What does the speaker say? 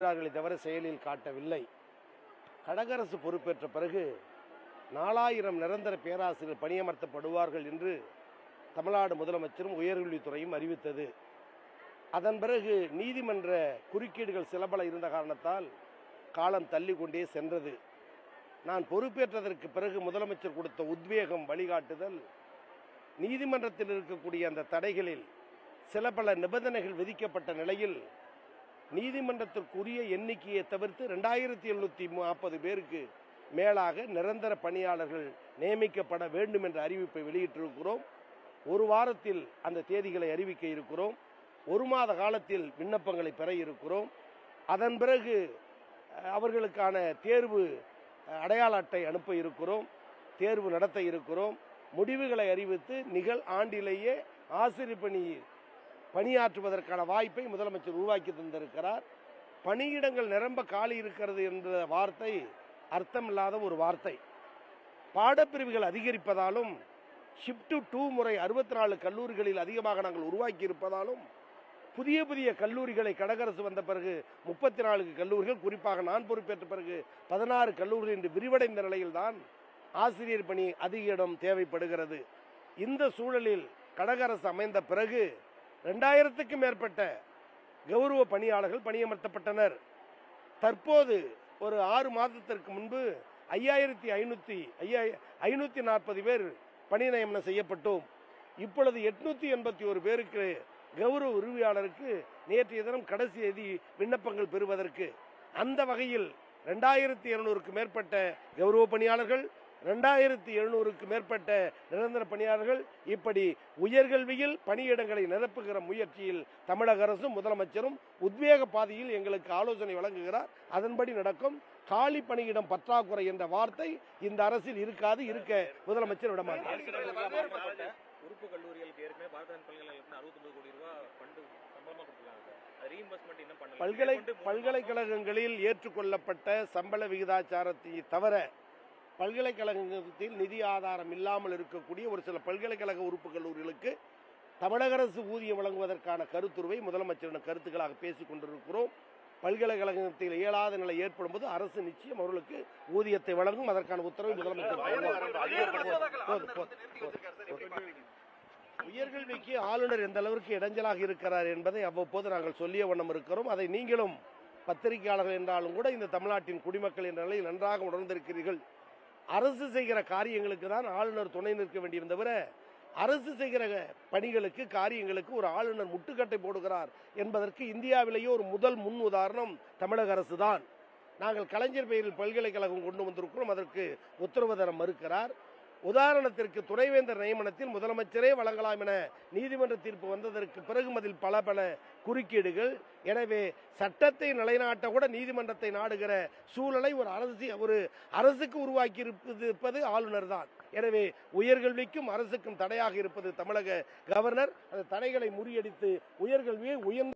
இருக்கிறார்களே தவிர செயலில் காட்டவில்லை. கடகரசு பொறுப்பேற்ற பிறகு நாலாயிரம் நிரந்தர பேராசிரியர் பணியமர்த்தப்படுவார்கள் என்று தமிழ்நாடு முதலமைச்சரும் உயர்கல்வித்துறையும் அறிவித்தது. அதன் பிறகு நீதிமன்ற குறுக்கீடுகள் சில பல இருந்த காரணத்தால் காலம் தள்ளி கொண்டே சென்றது. நான் பொறுப்பேற்றதற்கு பிறகு முதலமைச்சர் கொடுத்த உத்வேகம் வழிகாட்டுதல் நீதிமன்றத்தில் இருக்கக்கூடிய அந்த தடைகளில் சில பல நிபந்தனைகள் விதிக்கப்பட்ட நிலையில் நீதிமன்றத்திற்குரிய எண்ணிக்கையை தவிர்த்து ரெண்டாயிரத்தி எழுநூத்தி நாற்பது பேருக்கு மேலாக நிரந்தர பணியாளர்கள் நியமிக்கப்பட வேண்டும் என்ற அறிவிப்பை வெளியிட்டிருக்கிறோம். ஒரு வாரத்தில் அந்த தேதிகளை அறிவிக்க இருக்கிறோம். ஒரு மாத காலத்தில் விண்ணப்பங்களை பெற இருக்கிறோம். அதன் பிறகு அவர்களுக்கான தேர்வு அடையாள அட்டை அனுப்ப இருக்கிறோம். தேர்வு நடத்த இருக்கிறோம். முடிவுகளை அறிவித்து நிகழ் ஆண்டிலேயே ஆசிரியர் பணி பணியாற்றுவதற்கான வாய்ப்பை முதலமைச்சர் உருவாக்கி தந்திருக்கிறார். பணியிடங்கள் நிரம்ப காலி இருக்கிறது என்ற வார்த்தை அர்த்தமில்லாத ஒரு வார்த்தை. பாடப்பிரிவுகள் அதிகரிப்பதாலும் ஷிப்டு டூ முறை அறுபத்தி நாலு கல்லூரிகளில் அதிகமாக நாங்கள் உருவாக்கி இருப்பதாலும் புதிய புதிய கல்லூரிகளை கடகரசு வந்த பிறகு முப்பத்தி நாலு கல்லூரிகள் குறிப்பாக நான் பொறுப்பேற்ற பிறகு பதினாறு கல்லூரிகள் என்று விரிவடைந்த நிலையில்தான் ஆசிரியர் பணி அதிக இடம் தேவைப்படுகிறது. இந்த சூழலில் கடகரசு அமைந்த பிறகு ரெண்டாயிரத்துக்கும் மேற்பட்ட கௌரவ பணியாளர்கள் பணியமர்த்தப்பட்டனர். தற்போது ஒரு ஆறு மாதத்திற்கு முன்பு ஐயாயிரத்தி ஐநூற்றி ஐயா ஐநூற்றி நாற்பது பேர் பணி நியமனம் செய்யப்பட்டோம். இப்பொழுது எட்நூத்தி எண்பத்தி ஒரு பேருக்கு கௌரவ உரிமையாளருக்கு நேற்றைய தினம் கடைசி தேதி விண்ணப்பங்கள் பெறுவதற்கு. அந்த வகையில் ரெண்டாயிரத்தி இருநூறுக்கு மேற்பட்ட கௌரவ பணியாளர்கள் ரெண்டாயிரத்தி எழுநூறுக்கு மேற்பட்ட நிரந்தர பணியாளர்கள் இப்படி உயர்கல்வியில் பணியிடங்களை நிரப்புகிற முயற்சியில் தமிழக அரசும் முதலமைச்சரும் உத்வேக பாதையில் எங்களுக்கு ஆலோசனை வழங்குகிறார். அதன்படி நடக்கும் காலி பணியிடம் பற்றாக்குறை என்ற வார்த்தை இந்த அரசில் இருக்காது இருக்க முதலமைச்சர் விடமாட்டார். உறுப்பு கல்லூரிகளுக்கு ஏற்கனவே பாரதியார் பல்கலைக்கழகத்துல அறுபத்தொன்பது கோடி ரூபாய் ஃபண்டு சம்பளமா கொடுத்துருக்காங்க. அது ரீஇம்பர்ஸ்மெண்ட் இன்னும் பண்ணல. பல்கலை பல்கலைக்கழகங்களில் ஏற்றுக்கொள்ளப்பட்ட சம்பள விகிதாச்சாரத்தை தவிர பல்கலைக்கழகத்தில் நிதி ஆதாரம் இல்லாமல் இருக்கக்கூடிய ஒரு சில பல்கலைக்கழக உறுப்பு கல்லூரிகளுக்கு தமிழக அரசு ஊதியம் வழங்குவதற்கான கருத்துருவை முதலமைச்சரிடம் கருத்துக்களாக பேசிக் கொண்டிருக்கிறோம். பல்கலைக்கழகத்தில் இயலாத நிலை ஏற்படும் போது அரசு நிச்சயம் அவர்களுக்கு ஊதியத்தை வழங்கும். அதற்கான உத்தரவை முதலமைச்சர். உயர்கல்விக்கு ஆளுநர் எந்த அளவிற்கு இடைஞ்சலாக இருக்கிறார் என்பதை அவ்வப்போது நாங்கள் சொல்லிய வண்ணம் இருக்கிறோம். அதை நீங்களும் பத்திரிகையாளர்கள் என்றாலும் கூட இந்த தமிழ்நாட்டின் குடிமக்கள் என்ற நிலையில் நன்றாக உணர்ந்திருக்கிறீர்கள். அரசு செய்கிற காரியங்களுக்கு தான் ஆளுநர் துணை நிற்க வேண்டியும் தவிர அரசு செய்கிற பணிகளுக்கு காரியங்களுக்கு ஒரு ஆளுநர் முட்டுக்கட்டை போடுகிறார் என்பதற்கு இந்தியாவிலேயே ஒரு முதல் முன் உதாரணம் தமிழக அரசு தான். நாங்கள் கலைஞர் பெயரில் பல்கலைக்கழகம் கொண்டு வந்திருக்கிறோம். அதற்கு உத்தரவு தர மறுக்கிறார். உதாரணத்திற்கு துணைவேந்தர் நியமனத்தில் முதலமைச்சரே வழங்கலாம் என நீதிமன்ற தீர்ப்பு வந்ததற்கு பிறகு அதில் பல பல குறுக்கீடுகள். எனவே சட்டத்தை நிலைநாட்ட கூட நீதிமன்றத்தை நாடுகிற சூழலை ஒரு அரசு ஒரு அரசுக்கு உருவாக்கி இருப்பது இருப்பது ஆளுநர் தான். எனவே உயர்கல்விக்கும் அரசுக்கும் தடையாக இருப்பது தமிழக கவர்னர். அந்த தடைகளை முறியடித்து உயர்கல்வியை உயர்ந்த